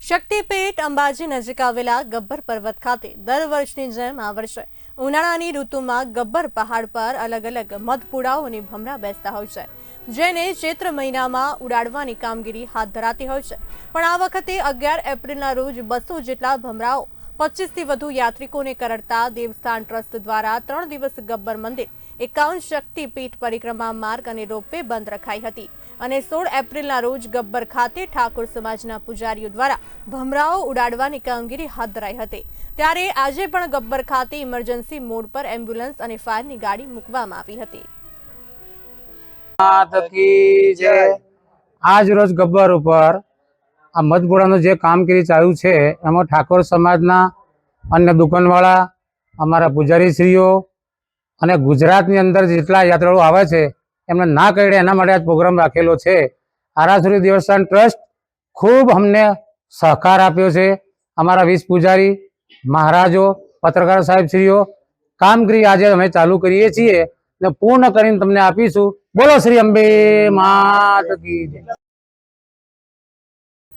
શક્તિપીઠ અંબાજી નજીક આવેલા ગબ્બર પર્વત ખાતે દર વર્ષની જેમ આ વર્ષે ઉનાળાની ઋતુમાં ગબ્બર પહાડ પર અલગ અલગ મધપુડાઓની ભમરા બેસતા હોય છે, જેને ચૈત્ર મહિનામાં ઉડાડવાની કામગીરી હાથ ધરાતી હોય છે. પણ આ વખતે અગિયાર એપ્રિલના રોજ બસો જેટલા ભમરાઓ પચીસથી વધુ યાત્રિકોને કરડતા દેવસ્થાન ટ્રસ્ટ દ્વારા ત્રણ દિવસ ગબ્બર મંદિર એકાવન શક્તિપીઠ પરિક્રમા માર્ગ અને રોપવે બંધ રખાઈ હતી. અને સોળ એપ્રિલના રોજ ગબ્બર ખાતે ઠાકોર સમાજના પૂજારીઓ દ્વારા ભમરાઓ ઉડાડવાની કામગીરી હાથ ધરાઈ હતી. ત્યારે આજે પણ ગબ્બર ખાતે ઇમરજન્સી મોડ પર એમ્બ્યુલન્સ અને ફાયરની ગાડી મૂકવામાં આવી હતી. આજ રોજ ગબ્બર ઉપર આ મધપુરાનું જે કામગીરી ચાલુ છે એમાં ઠાકોર સમાજના અન્ય દુકાનવાળા અમારા પૂજારીશ્રીઓ અને ગુજરાતની અંદર જેટલા યાત્રાળુ આવે છે, એમને ના કરડે એના માટે આ પ્રોગ્રામ રાખેલો છે. આરાસુરી દેવસ્થાન ટ્રસ્ટ ખૂબ અમને સહકાર આપ્યો છે. અમારા વીસ પૂજારી, મહારાજો, પત્રકાર સાહેબશ્રીઓ, કામગીરી આજે અમે ચાલુ કરીએ છીએ ને પૂર્ણ કરીને તમને આપીશું. બોલો શ્રી અંબે માત